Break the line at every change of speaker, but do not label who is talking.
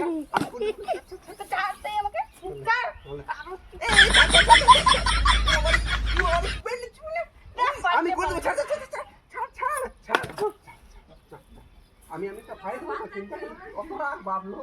আমি করে ছাড় ছাড় ছাড় আমি আমি তো ফাইট করবো চিন্তা করি অপরাধ বাবলো